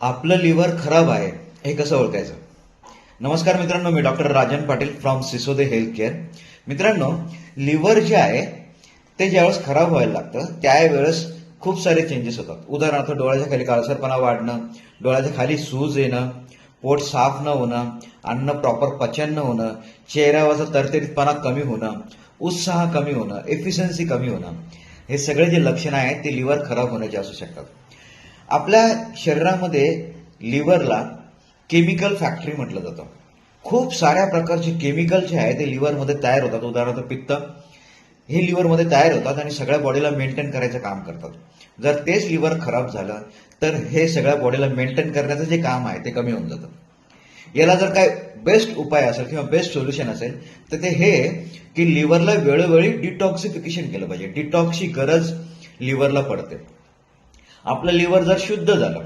आपलं लिव्हर खराब आहे हे कसं ओळखायचं? नमस्कार मित्रांनो मी doctor Rajan Patil from Sisode health care मित्रांनो लिव्हर जे आहे ते ज्यावेळेस खराब व्हायला लागतं त्यावेळेस खूप सारे चेंजेस होतात. उदाहरणार्थ डोळ्याच्या खाली काळसरपणा वाढणं डोळ्याच्या खाली सूज येणं पोट साफ न होणं अन्न प्रॉपर पचन न होणं चेहऱ्यावरचा तरतरीतपणा कमी होणं उत्साह कमी होणं एफिशियन्सी कमी होणं हे सगळे जे लक्षणं आहेत ते लिव्हर खराब होण्याचे असू शकतात. आपल्या शरीरामध्ये लिव्हरला केमिकल फॅक्टरी म्हटलं जातं. खूप साऱ्या प्रकारचे केमिकल जे आहे ते लिव्हरमध्ये तयार होतात. उदाहरणार्थ पित्त. हे लिव्हरमध्ये तयार होतात आणि सगळ्या बॉडीला मेंटेन करायचं काम करतात. जर तेच लिव्हर खराब झालं तर हे सगळ्या बॉडीला मेंटेन करण्याचं जे काम आहे ते कमी होऊन जातं. याला जर काय बेस्ट उपाय असेल किंवा बेस्ट सोल्युशन असेल तर ते हे की लिव्हरला वेळोवेळी डिटॉक्सिफिकेशन केलं पाहिजे. डिटॉक्सची गरज लिव्हरला पडते. आपलं लिव्हर जर शुद्ध झालं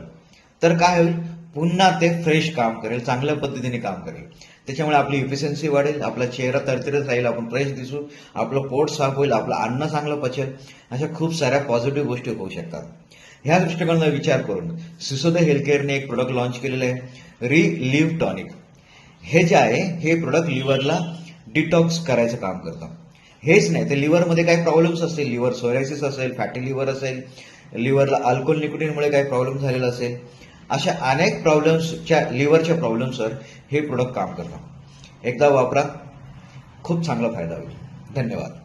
तर काय होईल? पुन्हा ते फ्रेश काम करेल चांगल्या पद्धतीने काम करेल. त्याच्यामुळे आपली इफिशियन्सी वाढेल आपला चेहरा तरतरीत राहील आपण फ्रेश दिसू आपलं पोट साफ होईल आपलं अन्न चांगलं पचेल अशा खूप साऱ्या पॉझिटिव्ह गोष्टी होऊ शकतात. ह्या दृष्टिकोनाचा विचार करून सिसोदे हेल्थ केअरने एक प्रोडक्ट लॉन्च केलेलं आहे री लिव्ह टॉनिक हे जे आहे हे प्रोडक्ट लिव्हरला डिटॉक्स करायचं काम करतं. हेच नाही. तर लिव्हरमध्ये काही प्रॉब्लेम्स असतील. लिव्हर सोयरायसिस असेल फॅटी लिव्हर असेल लिव्हरला अल्कोहोल निकोटीनमुळे काही प्रॉब्लेम झालेला असेल. अशा अनेक प्रॉब्लेम्सच्या लिव्हरच्या प्रॉब्लेम्सवर हे प्रोडक्ट काम करतात. एकदा वापरा. खूप चांगला फायदा होईल. धन्यवाद.